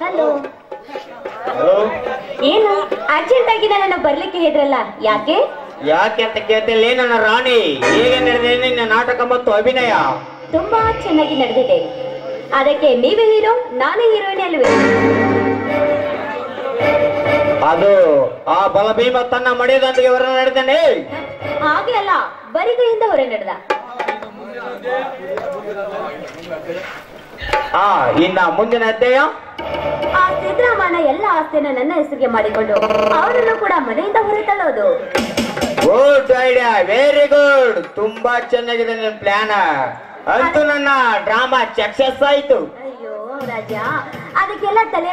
Hello hello ಏನು? Urgent ಆಗಿ ನನ್ನ ಬರ್ಲಿಕ್ಕೆ ಹೇಳಿದ್ರಲ್ಲ ಯಾಕೆ? ಯಾಕೆ ಅಂತ ಕೇಳ್ತಿಲ್ಲ ನನ್ನ ರಾಣಿ? ಹೇಗೆ ನಡೆದಿದೆ ನಿನ್ನ ನಾಟಕ ಮತ್ತು ಅಭಿನಯ? ತುಂಬಾ ಚೆನ್ನಾಗಿ ನಡೆದಿದೆ. ಅದಕ್ಕೆ ನೀವೇ ಹೀರೋ ನಾನೇ ಹೀರೋಯಿನ್ ಅಲ್ವೇ? ಅದು ಆ ಬಲಭೀಮ ತನ್ನ ಮಡಿಯದೊಂದಿಗೆ ಹೊರ ನಡೆದಾನೆ? ಹಾಗೆ ಅಲ್ಲ ಬರಿಗೈಯಿಂದ ಹೊರ ನಡೆದ. ಆ ಇನ್ನ ಮುಂದಿನ ಅಧ್ಯಾಯ? ಆ ಸಿದ್ದರಾಮಣ್ಣ ಎಲ್ಲ ಆಸ್ತಿಯನ್ನು ನನ್ನ ಹೆಸರಿಗೆ ಮಾಡಿಕೊಂಡು ಅವರನ್ನು ಕೂಡ ಮನೆಯಿಂದ ಹೊರತಳೋದು ಗುಡ್ ಐಡಿಯಾ ವೆರಿ ಗುಡ್ ತುಂಬಾ ಚೆನ್ನಾಗಿದೆ ನಿನ್ನ ಪ್ಲಾನ್ ಅಂತೂ ನನ್ನ ಡ್ರಾಮಾ ಸಕ್ಸಸ್ ಆಯ್ತು. ಅಯ್ಯೋ ರಾಜ ಅದಕ್ಕೆಲ್ಲ ತಲೆ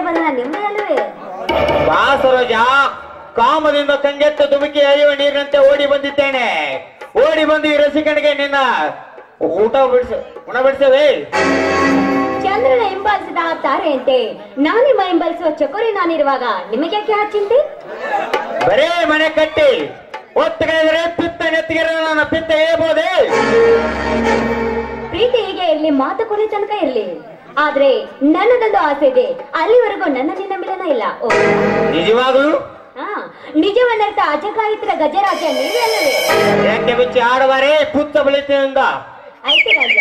ಅಲ್ವೇ ಬಾ ಸರೋಜ. ಕಾಮದಿಂದ ಕಂಗೆತ್ತ ದುಮುಕಿ ಹರಿಯುವ ನೀರಿನಂತೆ ಓಡಿ ಬಂದಿದ್ದೇನೆ. ಓಡಿ ಬಂದು ಈ ರಸಿಕನಿಗೆ ನಿನ್ನ ಊಟ ಬಿಡಿಸ ಉಣ ಬಿಡಿಸವೇ ಚಂದ್ರನ ಹಿಂಬಾಲಿಸಿದ ಆ ತಾರೆಯಂತೆ. ನಾನಿಮ್ಮ ಹಿಂಬಾಲಿಸುವ ಚಕೋರಿ ನಾನಿರುವಾಗ ನಿಮಗೆ ಯಾಕೆ ಆ ಚಿಂತೆ? ಬರೇ ಮನೆ ಕಟ್ಟಿ. ಒತ್ತಗಿದ್ರೆ ಪಿತ್ತ ನೆತ್ತಿಗೆ ನನ್ನ ಪಿತ್ತ ಹೇಳ್ಬೋದೇ ಪ್ರೀತಿ ಹೀಗೆ ಇರ್ಲಿ ಮಾತು ಕೊನೆ ತನಕ ಇರ್ಲಿ. ಆದ್ರೆ ನನ್ನದೊಂದು ಆಸೆ ಇದೆ. ಅಲ್ಲಿವರೆಗೂ ನನ್ನ ನಿನ್ನ ಮಿಲನ ಇಲ್ಲ. ನಿಜವಾಗಲೂ? ನಿಜವನ್ನರ್ಥ ಅಜಕಾಯಿತ್ರ ಗಜರಾಜ ನೀವೇ ಅಲ್ಲವೇ? ಯಾಕೆ ಬಿಚ್ಚಿ ಆಡಬಾರೇ ಪುತ್ತ ಬಳಿತಿನಿಂದ ಆಯ್ತು ರಾಜ.